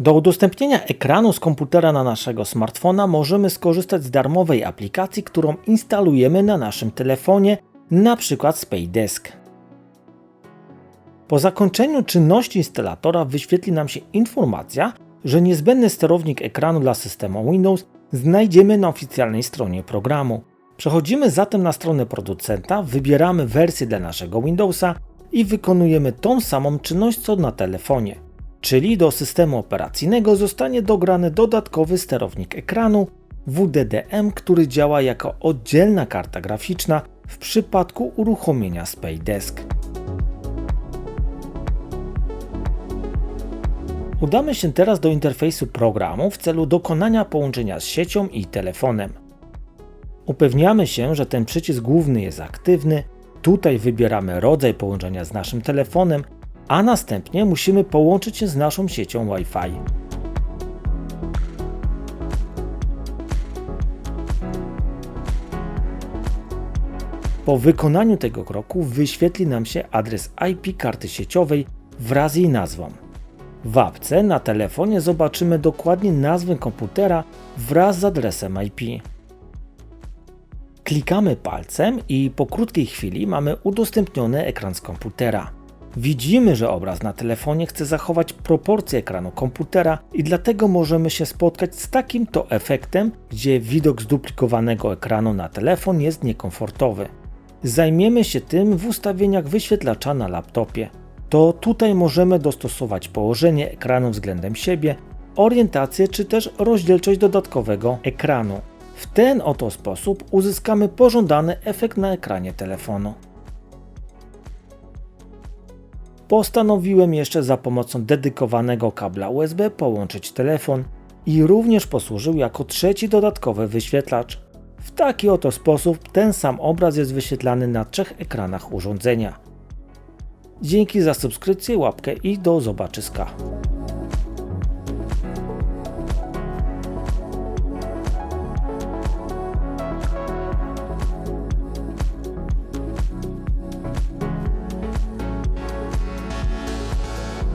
Do udostępnienia ekranu z komputera na naszego smartfona możemy skorzystać z darmowej aplikacji, którą instalujemy na naszym telefonie, np. SpayDesk. Po zakończeniu czynności instalatora wyświetli nam się informacja, że niezbędny sterownik ekranu dla systemu Windows znajdziemy na oficjalnej stronie programu. Przechodzimy zatem na stronę producenta, wybieramy wersję dla naszego Windowsa i wykonujemy tą samą czynność co na telefonie. Czyli do systemu operacyjnego zostanie dograny dodatkowy sterownik ekranu WDDM, który działa jako oddzielna karta graficzna w przypadku uruchomienia SpayDesk. Udamy się teraz do interfejsu programu w celu dokonania połączenia z siecią i telefonem. Upewniamy się, że ten przycisk główny jest aktywny. Tutaj wybieramy rodzaj połączenia z naszym telefonem, a następnie musimy połączyć się z naszą siecią Wi-Fi. Po wykonaniu tego kroku wyświetli nam się adres IP karty sieciowej wraz z jej nazwą. W apce na telefonie zobaczymy dokładnie nazwę komputera wraz z adresem IP. Klikamy palcem i po krótkiej chwili mamy udostępniony ekran z komputera. Widzimy, że obraz na telefonie chce zachować proporcje ekranu komputera i dlatego możemy się spotkać z takim to efektem, gdzie widok zduplikowanego ekranu na telefon jest niekomfortowy. Zajmiemy się tym w ustawieniach wyświetlacza na laptopie. To tutaj możemy dostosować położenie ekranu względem siebie, orientację czy też rozdzielczość dodatkowego ekranu. W ten oto sposób uzyskamy pożądany efekt na ekranie telefonu. Postanowiłem jeszcze za pomocą dedykowanego kabla USB połączyć telefon i również posłużył jako trzeci dodatkowy wyświetlacz. W taki oto sposób ten sam obraz jest wyświetlany na trzech ekranach urządzenia. Dzięki za subskrypcję, łapkę i do zobaczyska.